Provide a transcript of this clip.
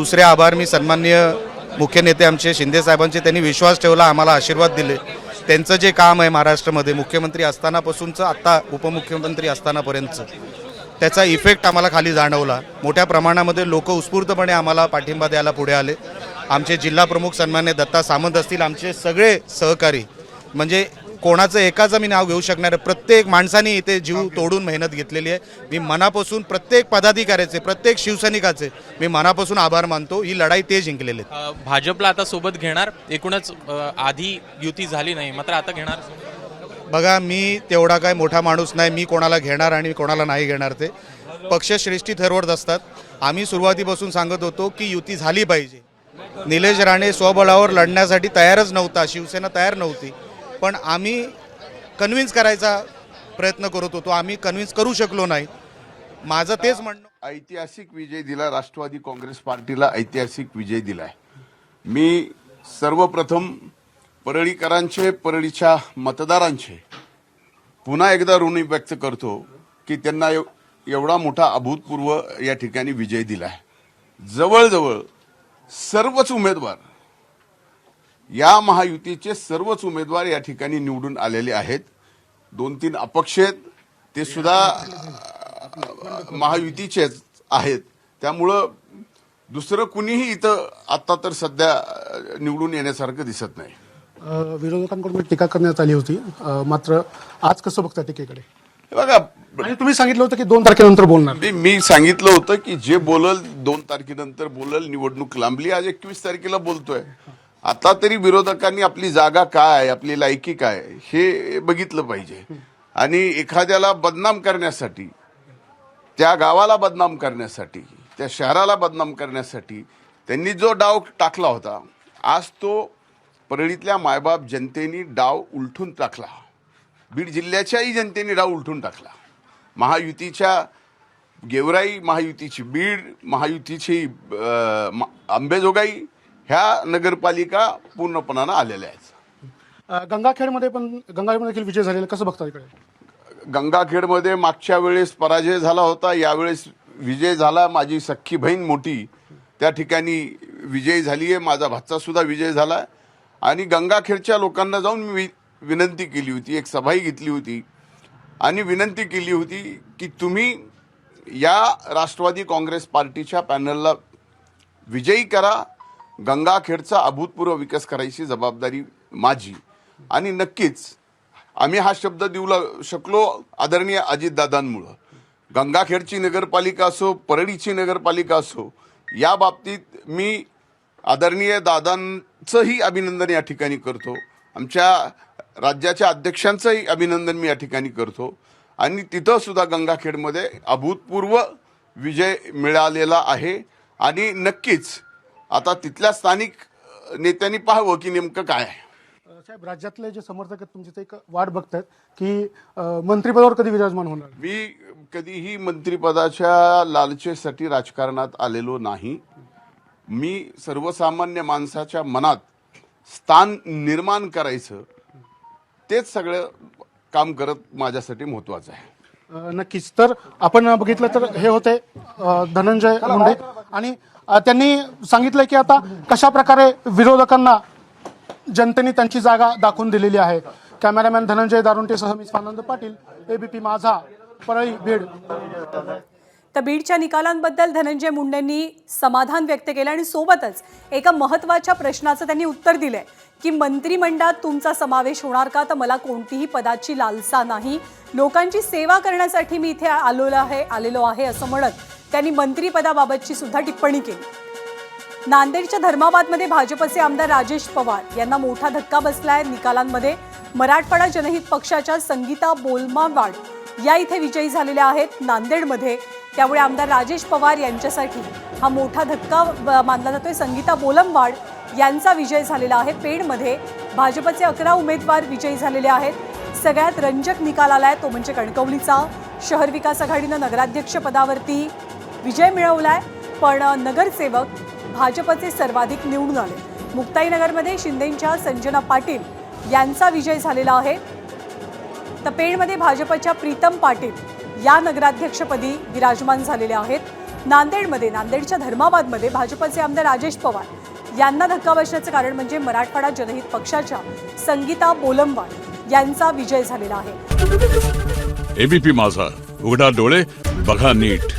दुसरे आभार. मी सन्माननीय मुख्य नेते आमचे शिंदे साहेबांचे त्यांनी विश्वास ठेवला आम्हाला आशीर्वाद दिले. त्यांचं जे काम आहे महाराष्ट्रामध्ये मुख्यमंत्री असतानापासूनचं आत्ता उपमुख्यमंत्री असतानापर्यंतचं त्याचा इफेक्ट आम्हाला खाली जाणवला. मोठ्या प्रमाणामध्ये लोक उत्स्फूर्तपणे आम्हाला पाठिंबा द्यायला पुढे आले. आमचे जिल्हा प्रमुख सन्मान्य दत्ता सामंत असतील आमचे सगळे सहकारी म्हणजे कोणाचं एकाचं मी नाव घेऊ शकणार आहे. प्रत्येक माणसाने इथे जीव तोडून मेहनत घेतलेली आहे. मी मनापासून प्रत्येक पदाधिकाऱ्याचे प्रत्येक शिवसैनिकाचे मी मनापासून आभार मानतो. ही लढाई ते जिंकलेले भाजपला आता सोबत घेणार. एकूणच आधी युती झाली नाही मात्र आता घेणार. बघा मी तेवढा काय मोठा माणूस नाही. मी कोणाला घेणार आणि कोणाला नाही घेणार ते. पक्षश्रेष्ठी ठरवत असतात. आम्ही सुरुवातीपासून सांगत होतो की युती झाली पाहिजे. निलेश राणे स्वबळावर लढण्यासाठी तयारच नव्हता. शिवसेना तयार नव्हती. पण आम्ही कन्व्हिन्स करायचा प्रयत्न करत होतो. आम्ही कन्व्हिन्स करू शकलो नाही. माझं तेच म्हणणं ऐतिहासिक विजय दिला राष्ट्रवादी काँग्रेस पार्टीला ऐतिहासिक विजय दिलाय. मी सर्वप्रथम परळीकरांचे परळीच्या मतदारांचे पुन्हा एकदा ऋणी व्यक्त करतो की त्यांना एव- एवढा मोठा अभूतपूर्व या ठिकाणी विजय दिलाय. जवळजवळ सर्वच उमेदवार या महायुतीचे सर्वच उमेदवार या ठिकाणी निवडून आलेले आहेत. दोन तीन अपक्ष आहेत. ते सुद्धा महायुतीचेच आहेत. त्यामुळं दुसरं कुणीही इथं आता तर सध्या निवडून येण्यासारखं दिसत नाही. विरोधकांकडून टीका करण्यात आली होती. मात्र आज कसं बघता टीकेकडे? बघा तुम्ही सांगितलं होतं की दोन तारखेनंतर बोलणार. मी सांगितलं होतं की जे बोलल दोन तारखेनंतर बोलल निवडणूक लांबली. आज एकवीस तारखेला बोलतोय. आता तरी विरोधकांनी आपली जागा काय आपली लायकी काय हे बघितलं पाहिजे. आणि एखाद्याला बदनाम करण्यासाठी त्या गावाला बदनाम करण्यासाठी त्या शहराला बदनाम करण्यासाठी त्यांनी जो डाव टाकला होता आज तो परळीतल्या मायबाप जनतेने डाव उलटून टाकला. बीड जिल्ह्याच्याही जनतेने डाव उलटून टाकला. महायुतीच्या गेवराई महायुतीची बीड महायुतीची अंबेजोगाई आंबेजोगाई ह्या नगरपालिका पूर्णपणानं आलेल्या आहेत. गंगाखेडमध्ये पण गंगाखेडमध्ये देखील विजय झालेला कसं बघता इकडे? गंगाखेडमध्ये मागच्या वेळेस पराजय झाला होता. यावेळेस विजय झाला. माझी सख्खी बहीण मोठी त्या ठिकाणी विजय झाली आहे माझा भाचा सुद्धा विजय झाला. आणि गंगाखेडच्या लोकांना जाऊन मी वि- विनंती केली होती. एक सभाही घेतली होती. आणि विनंती केली होती की तुम्ही या राष्ट्रवादी काँग्रेस पार्टीच्या पॅनलला विजयी करा. गंगाखेडचा अभूतपूर्व विकास करायची जबाबदारी माझी. आणि नक्कीच आम्ही हा शब्द देऊ शकलो आदरणीय अजितदादांमुळं. गंगाखेडची नगरपालिका असो परळीची नगरपालिका असो या बाबतीत मी आदरणीय दादांचंही अभिनंदन या ठिकाणी करतो. आमच्या राज्याच्या अध्यक्षांचंही अभिनंदन मी या ठिकाणी करतो. आणि तिथंसुद्धा गंगाखेडमध्ये अभूतपूर्व विजय मिळालेला आहे. आणि नक्कीच आता तिथल्या स्थानिक नेत्यांनी पाहावं की नेमकं काय आहे. साहेब राज्यातले जे समर्थक आहेत तुमची ते एक वाट बघतायत की अ, मंत्रिपदावर कधी विराजमान होणार? मी कधीही मंत्रिपदाच्या लालचेसाठी राजकारणात आलेलो नाही. मी सर्वसामान्य माणसाच्या मनात स्थान निर्माण करायचं तेच सगळं काम करत माझ्यासाठी महत्वाचं आहे. अ, नक्कीच. तर आपण बघितलं तर हे होते अ, धनंजय मुंडे आणि त्यांनी सांगितलं की आता कशा प्रकारे विरोधकांना जनतेने त्यांची जागा दाखवून दिलेली आहे. कॅमेरामॅन धनंजय दारुंटेसह मी स्वानंद पाटील एबीपी माझा परळी बीड. तर बीडच्या निकालांबद्दल धनंजय मुंडेंनी समाधान व्यक्त केलं आणि सोबतच एका महत्त्वाच्या प्रश्नाचं त्यांनी उत्तर दिलंय की मंत्रिमंडळात तुमचा समावेश होणार का? तर मला कोणतीही पदाची लालसा नाही. लोकांची सेवा करण्यासाठी मी इथे आलेलो आहे आलेलो आहे असं म्हणत त्यांनी मंत्रीपदाबाबतची सुद्धा टिप्पणी केली. नांदेडच्या धर्माबादमध्ये भाजपचे आमदार राजेश पवार यांना मोठा धक्का बसलाय. निकालांमध्ये मराठवाडा जनहित पक्षाच्या संगीता बोलमावाड या इथे विजयी झालेल्या आहेत. नांदेडमध्ये त्यामुळे आमदार राजेश पवार यांच्यासाठी हा मोठा धक्का मानला जातोय. संगीता बोलमवाड यांचा विजय झालेला आहे. पेडमध्ये भाजपचे अकरा उमेदवार विजयी झालेले आहेत. सगळ्यात रंजक निकाल आलाय तो म्हणजे कणकवलीचा. शहर विकास आघाडीनं नगराध्यक्ष पदावरती विजय मिळवला आहे पण नगरसेवक भाजपचे सर्वाधिक निवडून आले. मुक्ताईनगरमध्ये शिंदेंच्या संजना पाटील यांचा विजय झालेला आहे. तर पेणमध्ये भाजपच्या प्रीतम पाटील या नगराध्यक्षपदी विराजमान झालेल्या आहेत. नांदेडमध्ये नांदेडच्या धर्माबादमध्ये भाजपचे आमदार राजेश पवार यांना धक्का बसण्याचं कारण म्हणजे मराठवाडा जनहित पक्षाच्या संगीता बोलंवाड यांचा विजय झालेला आहे. एबीपी माझा. उघडा डोळे बघा नीट.